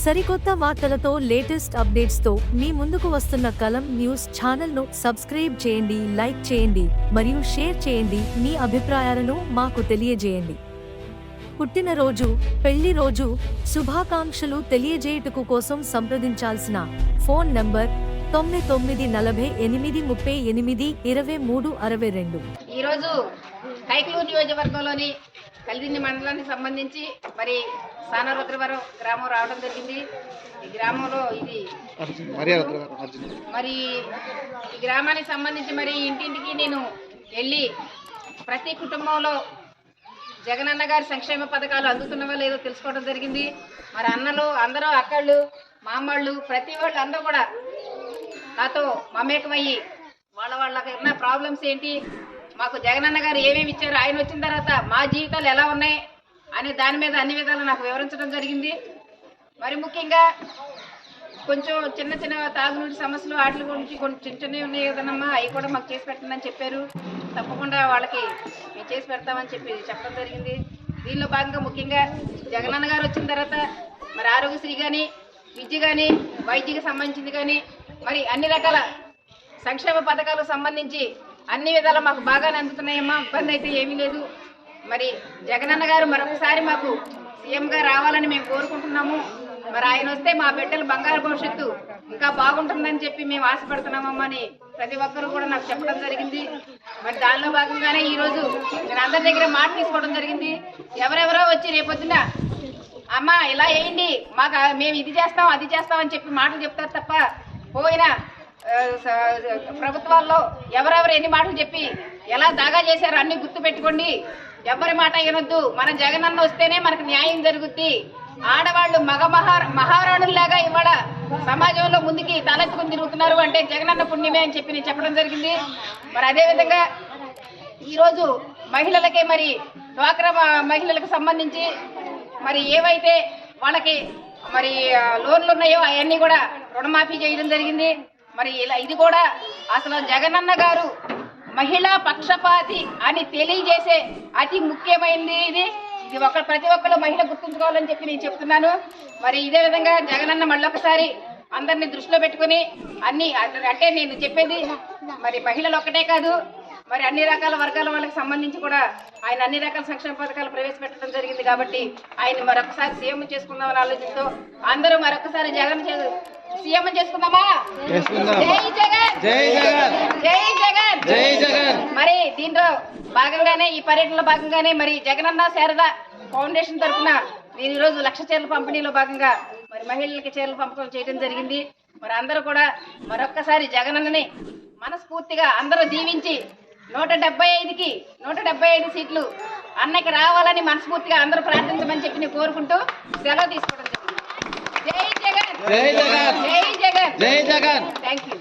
సరికొత్త వార్తలతో లేటెస్ట్ అప్డేట్స్తో మీ ముందుకు వస్తున్న కలం న్యూస్ ఛానల్ను సబ్స్క్రైబ్ చేయండి లైక్ చేయండి మరియు షేర్ చేయండి మీ అభిప్రాయాలను మాకు తెలియజేయండి. పుట్టినరోజు పెళ్ళి రోజు శుభాకాంక్షలు తెలియజేయుటకు కోసం సంప్రదించాల్సిన ఫోన్ నంబర్ తొమ్మిది తొమ్మిది నలభై ఎనిమిది ముప్పై ఎనిమిది ఇరవై మూడు అరవై రెండు. ఈరోజు కైకలూరు నియోజకవర్గంలోని కలిదిన్ని మండలానికి సంబంధించి మరి సానరుద్రవరం గ్రామం రావడం జరిగింది. ఈ గ్రామంలో ఇది మరి ఈ గ్రామానికి సంబంధించి మరి ఇంటింటికి నేను వెళ్ళి ప్రతి కుటుంబంలో జగనన్న గారి సంక్షేమ పథకాలు అందుతున్నవా లేదో తెలుసుకోవడం జరిగింది. మరి అన్నలు అందరూ అక్కళ్ళు మామళ్ళు ప్రతి వాళ్ళు అందరూ కూడా నాతో మమేకమయ్యి వాళ్ళ వాళ్ళకి ఉన్న ప్రాబ్లమ్స్ ఏంటి మాకు జగనన్న గారు ఏమేమి ఇచ్చారు ఆయన వచ్చిన తర్వాత మా జీవితాలు ఎలా ఉన్నాయి అనే దాని మీద అన్ని విధాలు నాకు వివరించడం జరిగింది. మరి ముఖ్యంగా కొంచెం చిన్న చిన్న తాగునీటి సమస్యలు వాటి గురించి కొన్ని చిన్న చిన్నవి ఉన్నాయి కదనమ్మా అవి కూడా మాకు చేసి పెట్టండి చెప్పారు. తప్పకుండా వాళ్ళకి మేము చేసి పెడతామని చెప్పి చెప్పడం జరిగింది. దీనిలో భాగంగా ముఖ్యంగా జగనన్న గారు వచ్చిన తర్వాత మరి ఆరోగ్యశ్రీ కానీ విద్య కానీ వైద్యకి సంబంధించింది కానీ మరి అన్ని రకాల సంక్షేమ పథకాలకు సంబంధించి అన్ని విధాలా మాకు బాగానే అందుతున్నాయమ్మా. ఇబ్బంది అయితే ఏమీ లేదు. మరి జగనన్న గారు మరొకసారి మాకు సీఎంగా రావాలని మేము కోరుకుంటున్నాము. మరి ఆయన వస్తే మా బిడ్డలు బంగారు భవిష్యత్తు ఇంకా బాగుంటుందని చెప్పి మేము ఆశపడుతున్నామమ్మా అని ప్రతి ఒక్కరూ కూడా నాకు చెప్పడం జరిగింది. మరి దానిలో భాగంగానే ఈరోజు నేను అందరి దగ్గర మాట తీసుకోవడం జరిగింది. ఎవరెవరో వచ్చి రేపొద్దున అమ్మ ఇలా వేయండి. మాకు మేము ఇది చేస్తాం అది చేస్తాం అని చెప్పి మాటలు చెప్తారు తప్ప పోయినా ప్రభుత్వాల్లో ఎవరెవరు ఎన్ని మాటలు చెప్పి ఎలా దాగా చేశారో అన్ని గుర్తు పెట్టుకోండి ఎవరి మాట వినొద్దు. మన జగనన్న వస్తేనే మనకు న్యాయం జరుగుద్ది. ఆడవాళ్ళు మగ మహా మహారాణుల్లాగా ఇవాళ సమాజంలో ముందుకి తలెత్తుకుని తిరుగుతున్నారు అంటే జగనన్న పుణ్యమే అని చెప్పి నేను చెప్పడం జరిగింది. మరి అదేవిధంగా ఈరోజు మహిళలకే మరి డ్వాక్రా మహిళలకు సంబంధించి మరి ఏవైతే వాళ్ళకి మరి లోన్లు ఉన్నాయో అవన్నీ కూడా రుణమాఫీ చేయడం జరిగింది. మరి ఇలా ఇది కూడా అసలు జగనన్న గారు మహిళా పక్షపాతి అని తెలియజేసే అతి ముఖ్యమైనది ఇది. ఇది ఒక ప్రతి ఒక్కరు మహిళ గుర్తుంచుకోవాలని చెప్పి నేను చెప్తున్నాను. మరి ఇదే విధంగా జగనన్న మళ్ళొకసారి అందరిని దృష్టిలో పెట్టుకుని అన్ని అంటే నేను చెప్పేది మరి మహిళలు ఒక్కటే కాదు మరి అన్ని రకాల వర్గాల వాళ్ళకి సంబంధించి కూడా ఆయన అన్ని రకాల సంక్షేమ పథకాలు ప్రవేశపెట్టడం జరిగింది కాబట్టి ఆయన మరొకసారి సీఎం చేసుకుందామని ఆలోచనతో అందరూ మరొకసారి జగన్ సీఎం చేసుకుందామా? చేసుకుందాం. జై జగన్. జై జగన్. జై జగన్. జై జగన్. మరి దీంట్లో భాగంగానే ఈ పర్యటనలో భాగంగానే మరి జగనన్న శారద ఫౌండేషన్ తరఫున నేను ఈరోజు లక్ష చీరల పంపిణీలో భాగంగా మరి మహిళలకి చీరల పంపకం చేయడం జరిగింది. మరి అందరూ కూడా మరొక్కసారి జగనన్నని మనస్ఫూర్తిగా అందరూ దీవించి నూట డెబ్బై ఐదుకి నూట డెబ్బై ఐదు సీట్లు అన్నకి రావాలని మనస్ఫూర్తిగా అందరూ ప్రార్థించమని చెప్పి నేను కోరుకుంటూ సెలవు తీసుకోవడం జరిగింది. జై జగన్ జై జగన్ జై జగన్ జై జగన్ థ్యాంక్ యూ